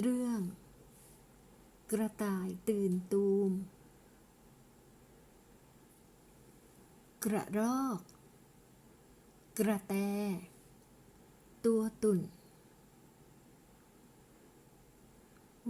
เรื่อง กระต่ายตื่นตูม กระรอก กระแต ตัวตุ่น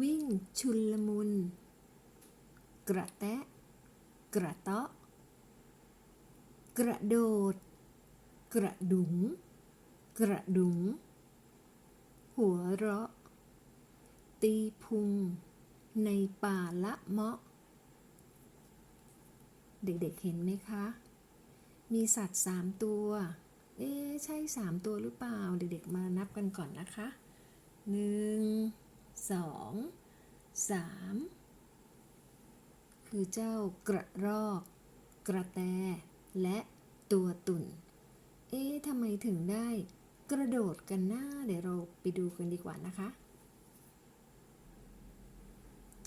วิ่งชุลมุน กระแตะ กระเตาะ กระโดด กระดุง กระดุง หัวเราะ ตีพุง ในป่าละเมาะ เด็กๆเห็นไหมคะ มีสัตว์สามตัว เอ๊ใช่สามตัวหรือเปล่า เด็กๆมานับกันก่อนนะคะหนึ่งสองสามคือเจ้ากระรอก กระแต และตัวตุ่น เอ๊ะทำไมถึงได้กระโดดกันหน้า เดี๋ยวเราไปดูกันดีกว่านะคะ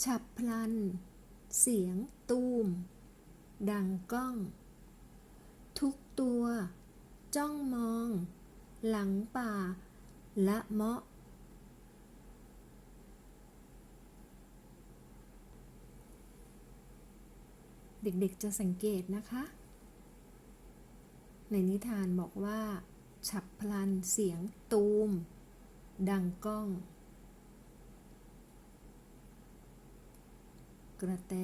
ฉับพลัน เสียงตูม ดังก้อง ทุกตัว จ้องมอง หลังป่า ละเมาะ เด็กๆจะสังเกตนะคะ ในนิทานบอกว่า ฉับพลันเสียงตูม ดังก้อง กระแต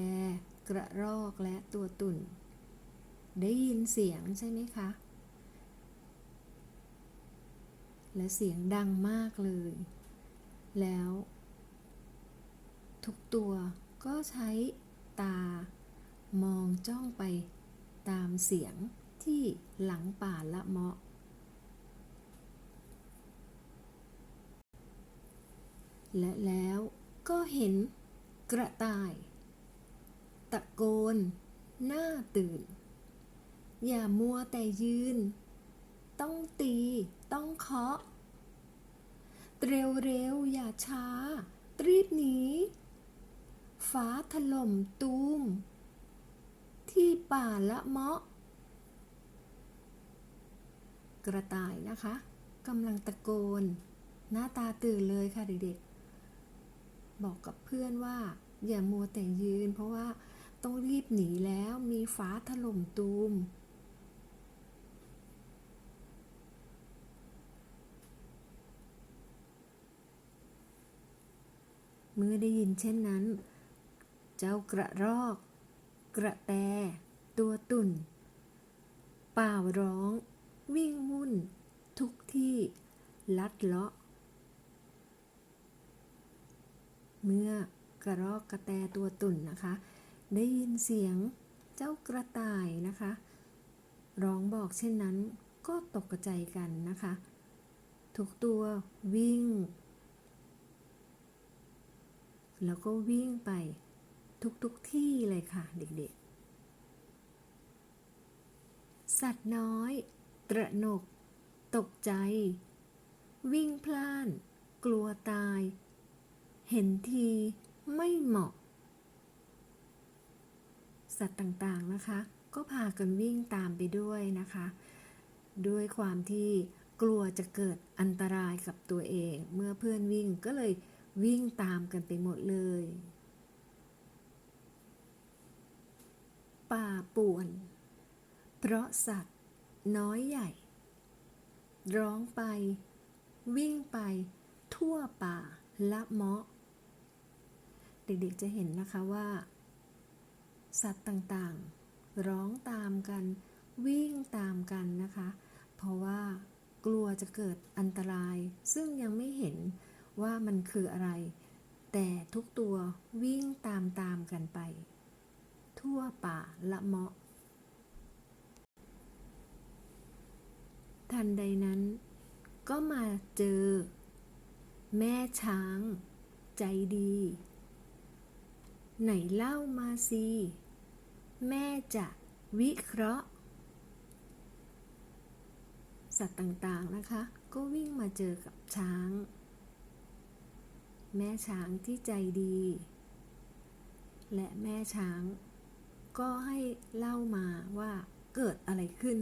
กระรอกและตัวตุ่น ได้ยินเสียงใช่ไหมคะ และเสียงดังมากเลย แล้ว ทุกตัวก็ใช้ตามองจ้องไปตามเสียงที่หลังป่าละเมาะ และแล้วก็เห็นกระต่าย ตะโกน หน้าตื่น อย่ามัวแต่ยืน ต้องตี ต้องเคาะ เร็วเร็วๆอย่าช้า รีบหนีฟ้าถล่มตูม ที่ป่าละเมาะ กระต่ายนะคะกำลังตะโกน หน้าตาตื่นเลยค่ะเด็กๆ บอกกับเพื่อนว่า อย่ามัวแต่ยืนเพราะว่า ต้องรีบหนีแล้วมีฟ้าถล่มตูม เมื่อได้ยินเช่นนั้น เจ้ากระรอก กระแต ตัวตุ่น ป่าร้อง วิ่งวุ่น ทุกที่ ลัดเลาะ เมื่อกระรอกกระแตตัวตุ่นนะคะ ได้ยินเสียงเจ้ากระต่ายนะคะ ร้องบอกเช่นนั้นก็ตกใจกันนะคะ ทุกตัววิ่ง แล้วก็วิ่งไปทุกๆทที่เลยค่ะเด็กๆ สัตว์น้อย ตระหนก ตกใจ วิ่งพล่าน กลัวตาย เห็นทีไม่เหมาะ สัตว์ต่างๆนะคะ ก็พากันวิ่งตามไปด้วยนะคะ ด้วยความที่กลัวจะเกิดอันตรายกับตัวเอง เมื่อเพื่อนวิ่งก็เลยวิ่งตามกันไปหมดเลย ป่าป่วน เพราะสัตว์น้อยใหญ่ ร้องไป วิ่งไปทั่วป่าละเมาะ เด็กๆจะเห็นนะคะว่า สัตว์ต่างๆ ร้องตามกัน วิ่งตามกันนะคะ เพราะว่ากลัวจะเกิดอันตราย ซึ่งยังไม่เห็นว่ามันคืออะไร แต่ทุกตัววิ่งตามตามกันไป ทั่วป่าละเมาะ ทันใดนั้น ก็มาเจอ แม่ช้าง ใจดี ไหนเล่ามาสิ แม่จะวิเคราะห์ สัตว์ต่างๆนะคะ ก็วิ่งมาเจอกับช้าง แม่ช้างที่ใจดี และแม่ช้าง ก็ให้เล่ามาว่าเกิดอะไรขึ้น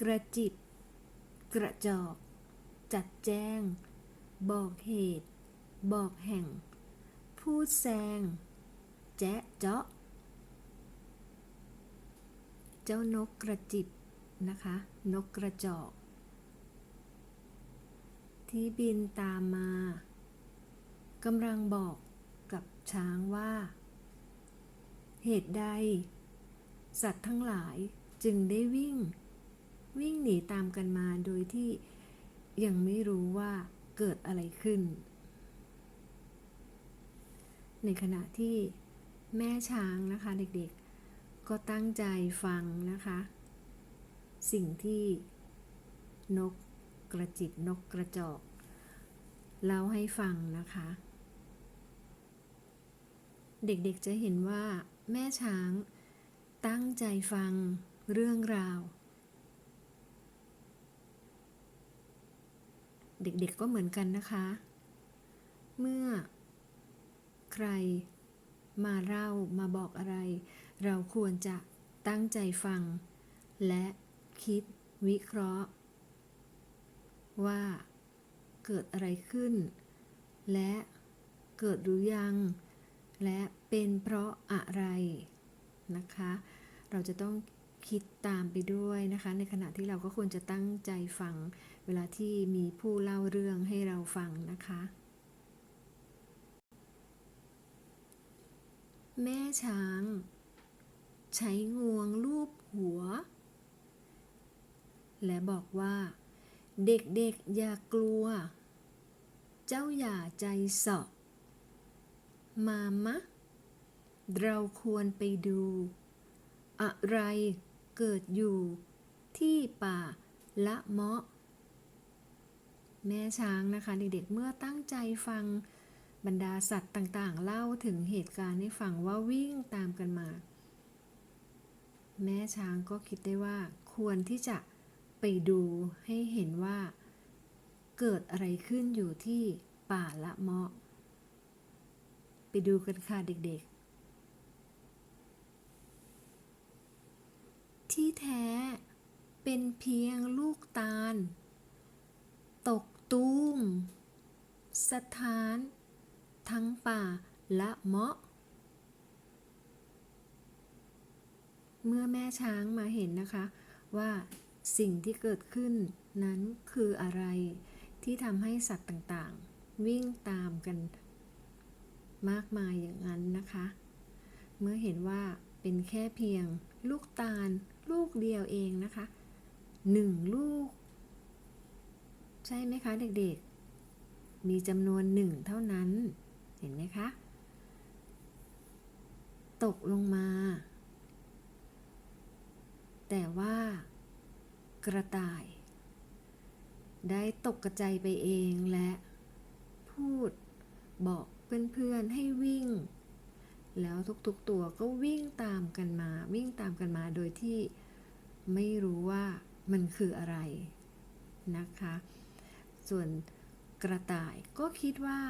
กระจิบ กระจอก จัดแจง บอกเหตุ บอกแห่ง พูดแซง แจ๊ะเจาะ เจ้านกกระจิบนะคะ นกกระจอก ที่บินตามมากำลังบอกกับช้างว่า เหตุใด สัตว์ทั้งหลายจึงได้วิ่ง วิ่งหนีตามกันมาโดยที่ยังไม่รู้ว่าเกิดอะไรขึ้น ในขณะที่แม่ช้างนะคะเด็กๆ ก็ตั้งใจฟังนะคะ สิ่งที่นกกระจิบนกกระจอกเล่าให้ฟังนะคะ เด็กๆจะเห็นว่าแม่ช้างตั้งใจฟังเรื่องราว เด็กๆก็เหมือนกันนะคะ เมื่อ ใคร มาเล่ามาบอกอะไร เราควรจะตั้งใจฟัง และคิดวิเคราะห์ ว่าเกิดอะไรขึ้น และเกิดหรือยัง และเป็นเพราะอะไรนะคะ เราจะต้องคิดตามไปด้วยนะคะ ในขณะที่เราก็ควรจะตั้งใจฟัง เวลาที่มีผู้เล่าเรื่องให้เราฟังนะคะ แม่ช้าง ใช้งวงลูบหัว และบอกว่า เด็กๆอย่ากลัว เจ้าอย่าใจสาะมามะ เราควรไปดู อะไรเกิดอยู่ที่ป่าละเมาะ แม่ช้างนะคะ เด็กๆเมื่อตั้งใจฟัง บรรดาสัตว์ต่างๆ เล่าถึงเหตุการณ์ให้ฟังว่าวิ่งตามกันมา แม่ช้างก็คิดได้ว่าควรที่จะไปดูให้เห็นว่า เกิดอะไรขึ้นอยู่ที่ป่าละเมาะ ไปดูกันค่ะเด็กๆ ที่แท้เป็นเพียงลูกตาล ตกตูมสถาน ทั้งป่าละเมาะ เมื่อแม่ช้างมาเห็นนะคะ ว่าสิ่งที่เกิดขึ้นนั้นคืออะไรที่ทำให้สัตว์ต่างๆ วิ่งตามกันมากมายอย่างนั้นนะคะ เมื่อเห็นว่าเป็นแค่เพียงลูกตาลลูกเดียวเองนะคะหนึ่งลูก ใช่ไหมคะเด็กๆ มีจำนวนหนึ่งเท่านั้น เห็นไหมคะ ตกลงมา แต่ว่ากระต่าย ได้ตกกระจายไปเองและพูดบอกเพื่อนๆให้วิ่ง แล้วทุกๆตัวก็วิ่งตามกันมา วิ่งตามกันมาโดยที่ไม่รู้ว่ามันคืออะไรนะคะ ส่วนกระต่ายก็คิดว่า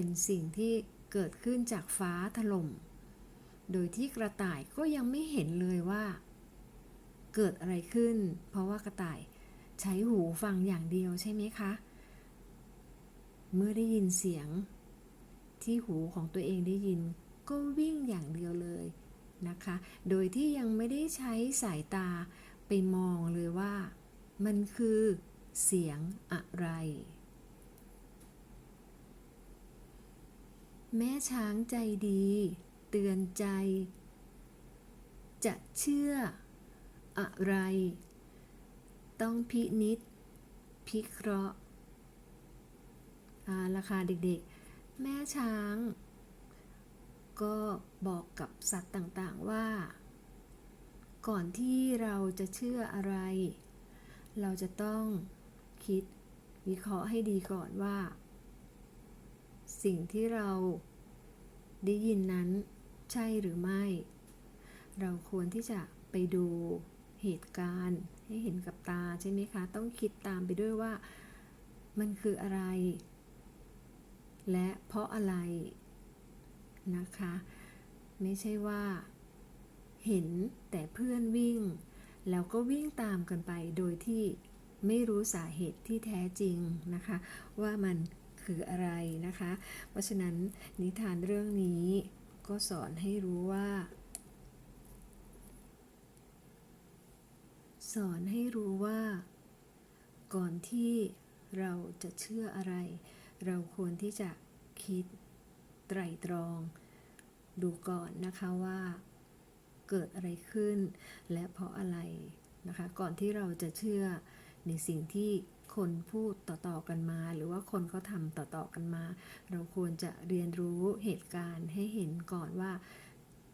เป็นสิ่งที่เกิดขึ้นจากฟ้าถล่ม โดยที่กระต่ายก็ยังไม่เห็นเลยว่า เกิดอะไรขึ้น เพราะว่ากระต่ายใช้หูฟังอย่างเดียวใช่ไหมคะ เมื่อได้ยินเสียง ที่หูของตัวเองได้ยินก็วิ่งอย่างเดียวเลยนะคะ โดยที่ยังไม่ได้ใช้สายตาไปมองเลยว่า มันคือเสียงอะไร แม่ช้างใจดี เตือนใจ จะเชื่อ อะไร ต้องพินิษพิเคราะห์อาราคาเด็กๆ แม่ช้าง ก็บอกกับสัตว์ต่างๆว่า ก่อนที่เราจะเชื่ออะไร เราจะต้องคิดวิเคราะห์ให้ดีก่อนว่า สิ่งที่เรา ได้ยินนั้นใช่หรือไม่ เราควรที่จะไปดูเหตุการณ์ให้เห็นกับตาใช่ไหมคะ ต้องคิดตามไปด้วยว่ามันคืออะไร และเพราะอะไรนะคะ ไม่ใช่ว่าเห็นแต่เพื่อนวิ่ง แล้วก็วิ่งตามกันไปโดยที่ไม่รู้สาเหตุที่แท้จริงนะคะ ว่ามัน คืออะไรนะคะ เพราะฉะนั้นนิทานเรื่องนี้ก็สอนให้รู้ว่า สอนให้รู้ว่า ก่อนที่เราจะเชื่ออะไร เราควรที่จะคิดไตรตรอง ดูก่อนนะคะว่าเกิดอะไรขึ้น และเพราะอะไรนะคะ ก่อนที่เราจะเชื่อในสิ่งที่ คนพูดต่อๆกันมา หรือว่าคนเขาทำต่อๆกันมา เราควรจะเรียนรู้เหตุการณ์ให้เห็นก่อนว่า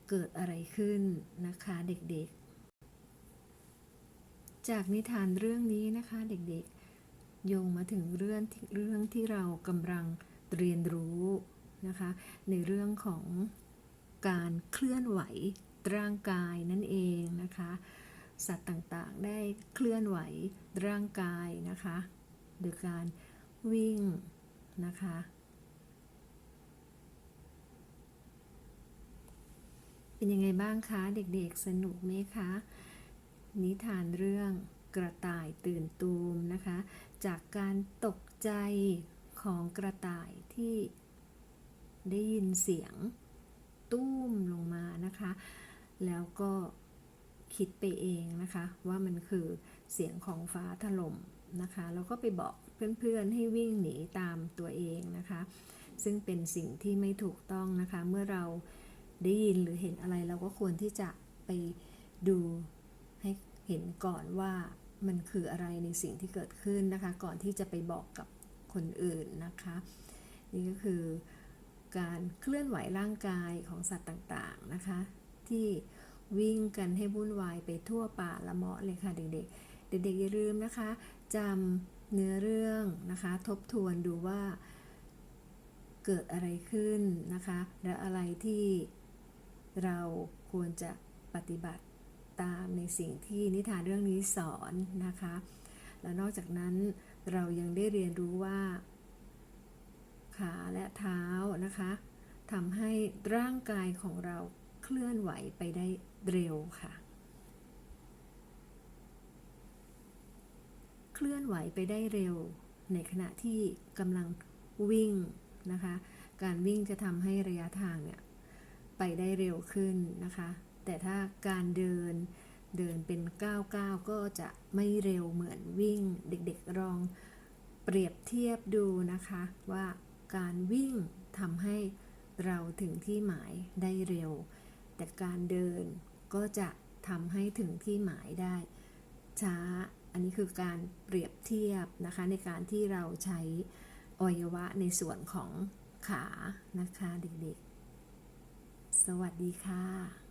เกิดอะไรขึ้นนะคะเด็กๆ จากนิทานเรื่องนี้นะคะเด็กๆ โยงมาถึงเรื่องที่เรื่องที่เรากำลังเรียนรู้นะคะในเรื่องของการเคลื่อนไหวร่างกายนั่นเองนะคะ สัตว์ต่างๆ ได้เคลื่อนไหวร่างกายนะคะโดยการวิ่งนะคะเป็นยังไงบ้างคะเด็กๆสนุกไหมคะนิทานเรื่องกระต่ายตื่นตูมนะคะ จากการตกใจของกระต่ายที่ได้ยินเสียง ตุ้มลงมานะคะ แล้วก็ คิดไปเองนะคะ ว่ามันคือเสียงของฟ้าถล่มนะคะแล้วก็ไปบอกเพื่อนๆ ให้วิ่งหนีตามตัวเองนะคะ ซึ่งเป็นสิ่งที่ไม่ถูกต้องนะคะ เมื่อเราได้ยินหรือเห็นอะไรเราก็ควรที่จะไปดูให้เห็นก่อนว่ามันคืออะไรในสิ่งที่เกิดขึ้นนะคะ ก่อนที่จะไปบอกกับคนอื่นนะคะ นี่ก็คือการเคลื่อนไหวร่างกายของสัตว์ต่างๆนะคะ ที่ วิ่งกันให้วุ่นวายไปทั่วป่าละเมาะเลยค่ะเด็กๆ เด็กๆอย่าลืมนะคะจำเนื้อเรื่องนะคะ ทบทวนดูว่าเกิดอะไรขึ้นนะคะ และอะไรที่เราควรจะปฏิบัติตามในสิ่งที่นิทานเรื่องนี้สอนนะคะ และนอกจากนั้นเรายังได้เรียนรู้ว่า ขาและเท้านะคะทำให้ร่างกายของเรา เคลื่อนไหวไปได้เร็วค่ะ เคลื่อนไหวไปได้เร็ว ในขณะที่กำลังวิ่งนะคะ การวิ่งจะทำให้ระยะทางเนี่ยไปได้เร็วขึ้นนะคะ แต่ถ้าการเดินเดินเป็นก้าวก้าวก็จะไม่เร็วเหมือนวิ่ง เด็กๆลองเปรียบเทียบดูนะคะ ว่าการวิ่งทำให้เราถึงที่หมายได้เร็ว แต่การเดินก็จะทำให้ถึงที่หมายได้ ช้า อันนี้คือการเปรียบเทียบนะคะในการที่เราใช้อวัยวะในส่วนของขานะคะเด็กๆ สวัสดีค่ะ